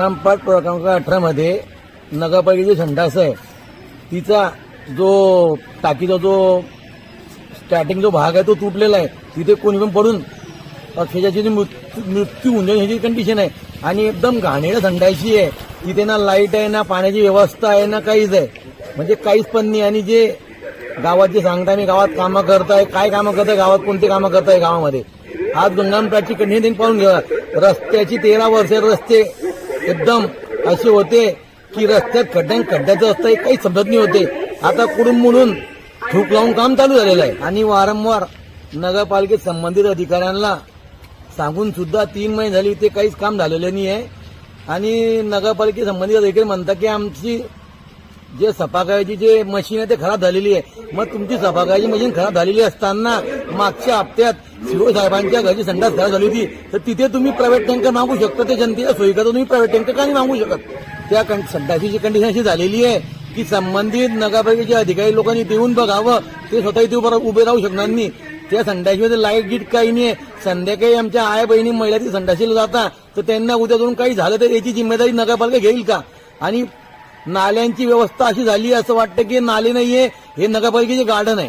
ग्रामपाट क्रमांक अठरामध्ये नगरपालिकेची संडास आहे. तिचा जो टाकीचा जो स्टार्टिंग जो भाग आहे तो तुटलेला आहे. तिथे कोणी पण पडून अक्षरशः मृत्यू मृत्यू होऊन जाईल ह्याची कंडिशन आहे. आणि एकदम घाणेर थंडायची आहे. तिथे ना लाइट आहे ना पाण्याची व्यवस्था आहे ना काहीच आहे. म्हणजे काहीच पण नाही. आणि जे गावात जे सांगताय मी गावात कामं करताय काय कामं करताय गावात कोणती कामं करताय गावामध्ये? आज गंगामटाची कंडिशन त्यांनी पाहून घ्या रस्त्याची तेरा वर्ष रस्ते एकदम असे होते की रस्त्यात खड्ड्यां खड्ड्याचं असतं काही समजत नाही होते. आता कुडून म्हणून थूक लावून काम चालू झालेलं आहे. आणि वारंवार नगरपालिकेत संबंधित अधिकाऱ्यांना सांगून सुद्धा तीन महिने झाली ते काहीच काम झालेलं नाही आहे आणि नगरपालिके संबंधित अधिकारी म्हणतात की आमची जे सफाकायची जे मशीन आहे ते खराब झालेली आहे. मग तुमची सफाकायची मशीन खराब झालेली असताना मागच्या हप्त्यात शिरो साहेबांच्या घरची संडास खराब झाली होती. तर तिथे तुम्ही प्रायव्हेट टँकर मागू शकता ते जनतेच्या सोयीकरता तुम्ही प्रायव्हेट टँकर का नाही मागू शकत? त्या कं- संडासीची कंडिशन अशी झालेली आहे की संबंधित नगरपालिकेचे अधिकारी लोकांनी देऊन बघावं. ते स्वतः इथे उभे राहू शकणार नाही. त्या संडाशीमध्ये लाइट गीट काही नाही संध्याकाळी आमच्या आई बहिणी महिला ती संडाशीला जाता तर त्यांना उद्या जाऊन काही झालं तर याची जिम्मेदारी नगरपालिका घेईल का? आणि नाल्यांची व्यवस्था अशी झाली असं वाटतं की नाले नाहीये हे नगरपालिकेचे गार्डन आहे.